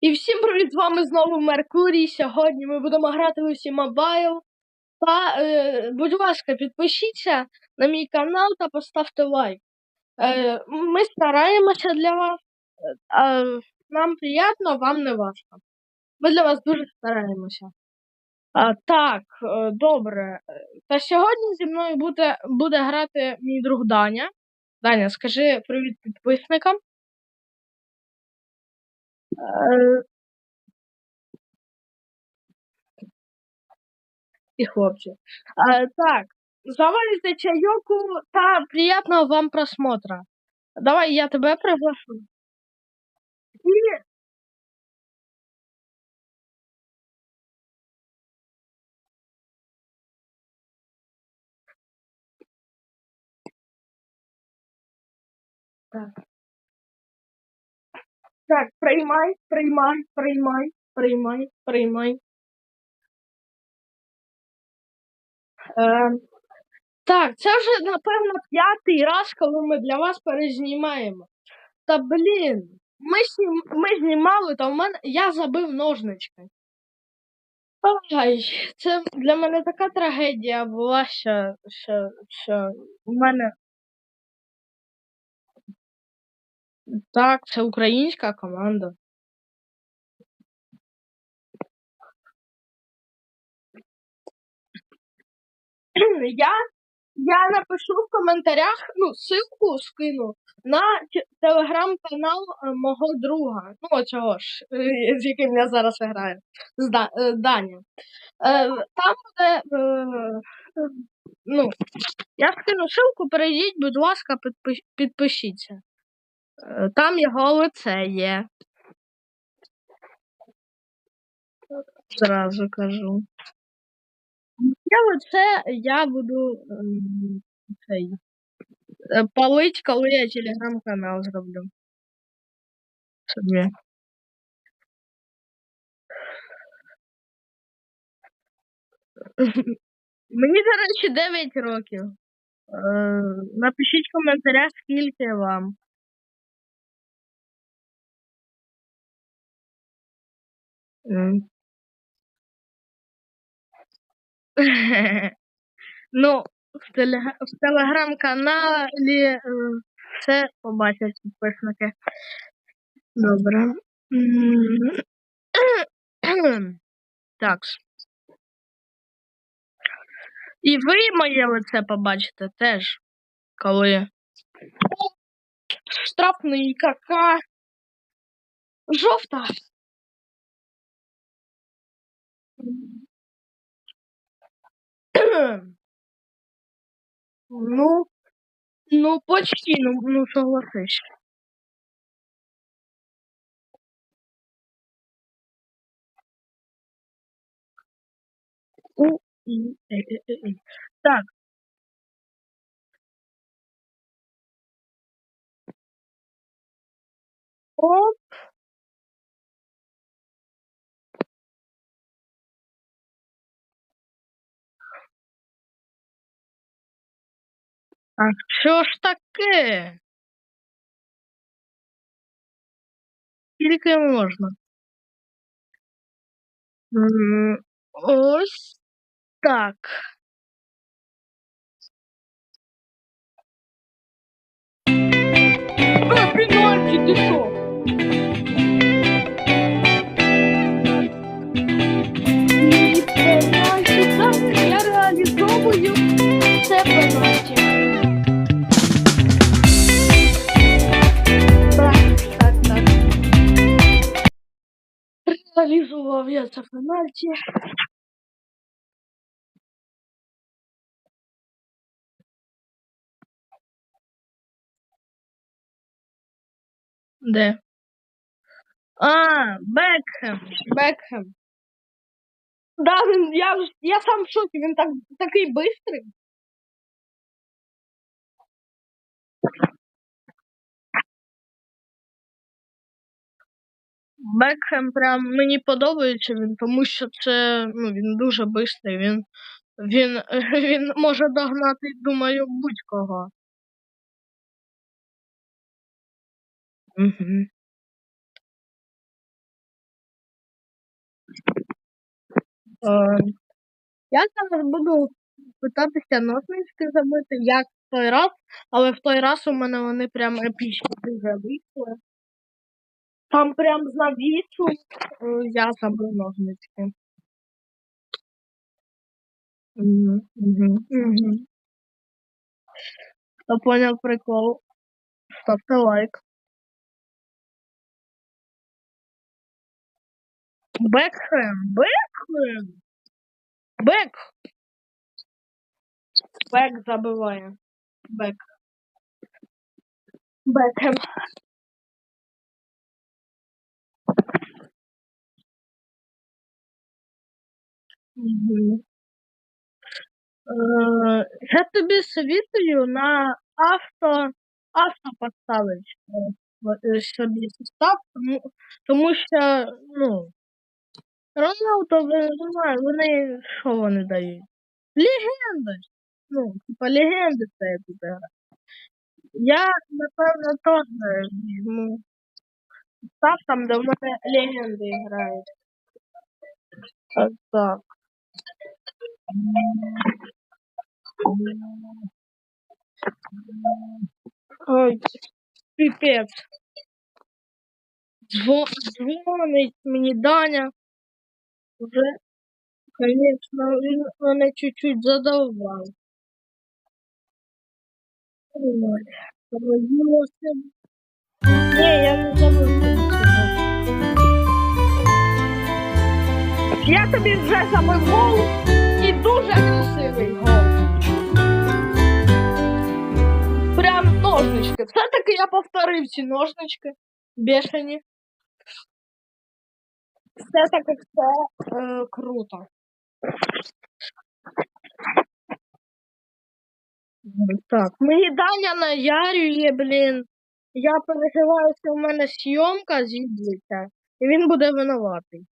І всім привіт, з вами знову Меркурій. Сьогодні ми будемо грати у усі мобайл. Та, е, будь ласка, підпишіться на мій канал та поставте лайк. Е, ми стараємося для вас. Е, нам приємно, вам не важко. Ми для вас дуже стараємося. А, так, е, добре. Та сьогодні зі мною буде, буде грати мій друг Даня. Даня, скажи привіт підписникам. Е, і хлопці. А, так, заварите чайоку та приятного вам просмотра. Давай я тебе приглашу. І... Так. Так, приймай, приймай, приймай, приймай, приймай. Е, так, це вже, напевно, п'ятий раз, коли ми для вас перезнімаємо. Та блін, ми, знім- ми знімали, та в мене я забив ножнички. Ай, це для мене така трагедія була, що, що, що у мене. Так, це українська команда. Я, я напишу в коментарях, ну, ссылку скину на телеграм-канал е, мого друга. Ну, цього ж, е, з яким я зараз граю. З Да- е, Даня. Там буде. Ну, я скину ссылку, перейдіть, будь ласка, підпиш- підпишіться. Е, Там його лице є. Зразу кажу. Я лице я буду ем, цей, е, палить, коли я телеграм-канал зроблю. Собі. Мені, до речі, 9 років. Е, Напишіть в коментарях, скільки вам. Ну, в, телеграм-каналі е, все побачать підписники. Добре. Так. І ви моє лице побачите теж, коли. Штрафний кака. Жовта. Ну, ну почти, ну, ну согласись. У, е, е, е, е. Так. Оп. А що ж таке? Скільки можна? Ось так. А, пенальті, ти? Реалізував я це пенальті. Де? А, Бекхем. Бекхем. Да, він, я, я сам в шокі, він так, такий бистрий. Бекхем прям мені подобається він, тому що це ну, він дуже бистрий. Він він, він може догнати, думаю, будь-кого. Е, я зараз буду питатися нотнички забити, як в той раз, але в той раз у мене вони прям епічно дуже вийшли. Там прям навісу е, я забив ножнички. Угу, угу, угу. Хто поняв прикол? Ставте лайк. Бекхем, Бекхем. Бек. Бек забиває. Бек. Бекхем. Угу. Е, я тобі совітую на авто, авто поставити е, в- е, собі состав, тому, тому що, ну, Роналдо, ви не знаю, вони що вони дають? Легенди. ж. Ну, типа легенди це тут гра. Я, напевно, теж візьму став там, де в мене легенди грають. Так, так. Ой, пипець. Дзво- Дзвонить мені Даня. Вже, звісно, він мене чуть-чуть задовбав. Ой, Розумілося. Ні, я не забув. Я тобі вже забив гол і дуже красивий гол. Прям ножнички. Все-таки я повторив ці ножнички. Бешені. Все-таки все е, круто. Так, мені Даня наярює, блін. Я переживаю, що в мене зйомка зійдеться, і він буде винуватий.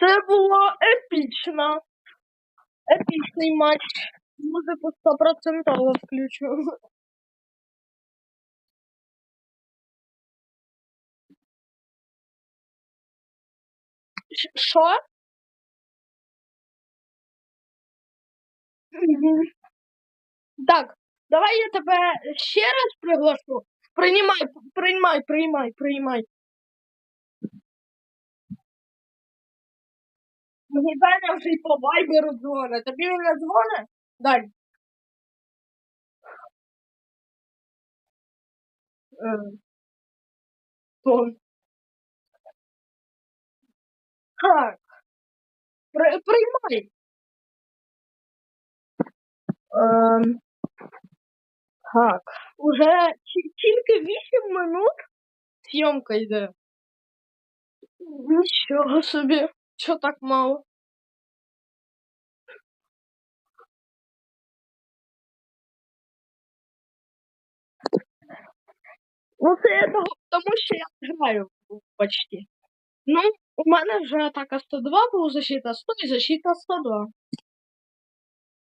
Це було епічно. Епічний матч. Музику 100% включу. Що? Так, давай я тебе ще раз приглашу. Приймай, приймай, приймай, приймай. Мені Даня вже й по вайберу дзвонить. Тобі не дзвонить? Дань. Е, то. Так. При, приймай. Ем, так. Уже ті- тільки 8 минут зйомка йде. Нічого собі. Що так мало? Ну, це я тому що я граю почти. Ну, у мене вже атака 102, була защита 100 і защита 102.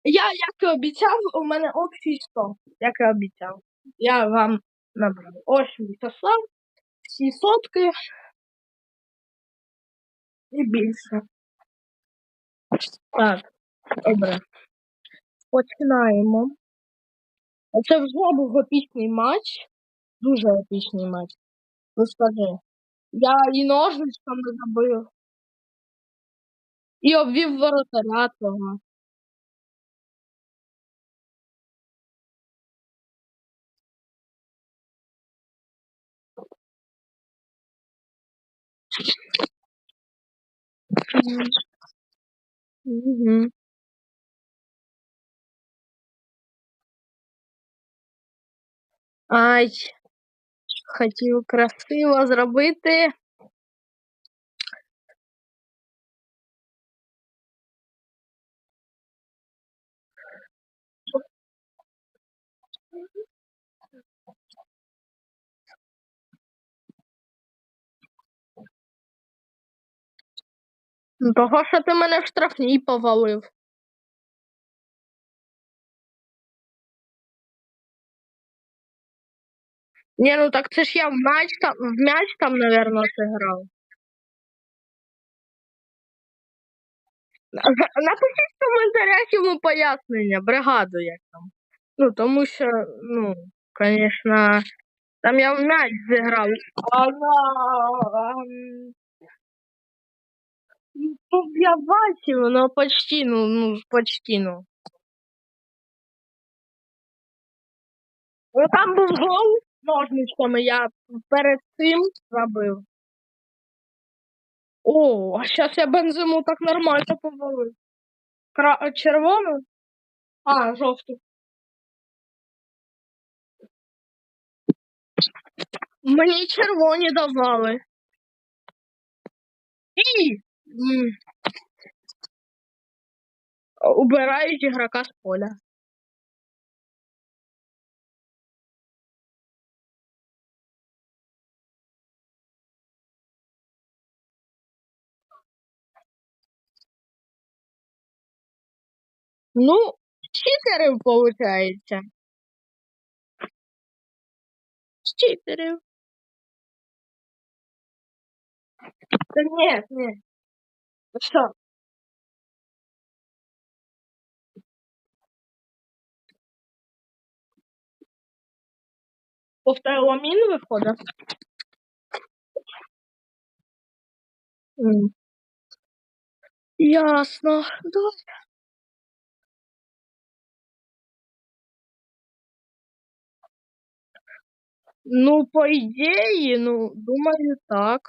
Я, як і обіцяв, у мене общий 100, як і обіцяв. Я вам набрав. Ось мій состав, всі сотки і більше. Так, добре. Починаємо. Це вже був епічний матч. Дуже епічний матч. Ну скажи. Я і ножничками забив. І обвів воротаря того. Угу. Ай, хотів красиво зробити. Того, що ти мене в штрафній повалив. Ні, ну так це ж я в м'яч там, в м'яч там, напевно, зіграв. Напишіть в коментарях йому пояснення, бригаду як там. Ну, тому що, ну, звісно, там я в м'яч зіграв. А на... Ну, я бачив, ну почти, ну, ну, почти, ну. Ну, там був гол ножничками, я перед цим забив. О, а зараз я бензиму так нормально повалив. Кра... Червону? А, жовту. Мені червоні давали. І убирають ігрока з поля. Ну, читерів, виходить. Читерів. Та ні, ні. Ну Що? Повторила мін виходить? Ясно. Добре. Ну, по ідеї, ну, думаю, так.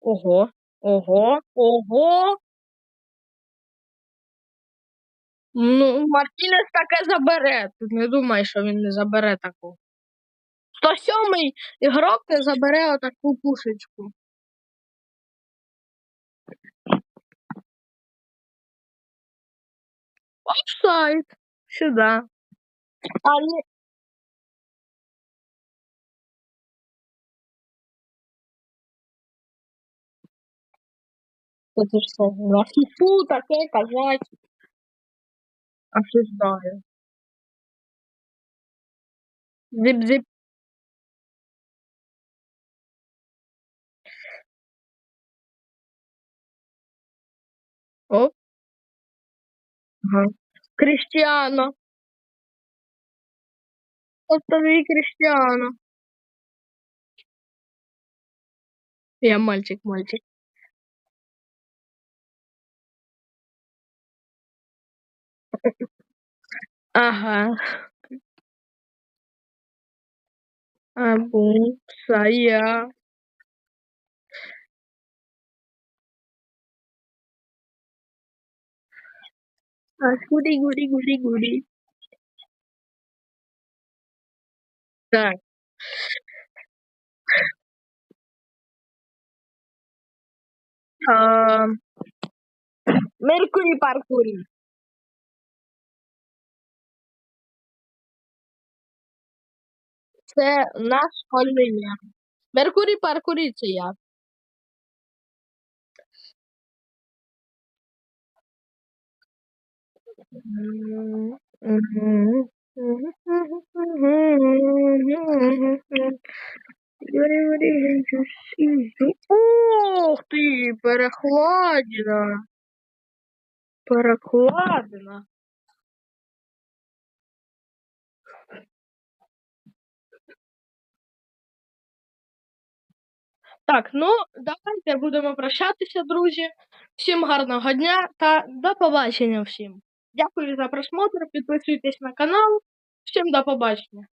Ого, ого, ого. Ну, Мартінес таке забере. Тут не думай, що він не забере таку. 107-й ігрок не забере отаку пушечку. Офсайд. Сюда. А не... Это что? На фифу таке казать. Осуждаю. Зип-зип. Оп. Ага. Криштиано. Остави Криштиано. Я мальчик, мальчик. Ага. Абу, Сая. А, гуди, гуди, гуди, гуди. Так. А, Меркурі паркурі. Це наш школьний мем. Меркурі паркурі це я. Ух ти, перехладина. Перекладина. Так, ну давайте будемо прощатися, друзі. Всім гарного дня та до побачення всім. Дякую за просмотр. Підписуйтесь на канал. Всім до побачення.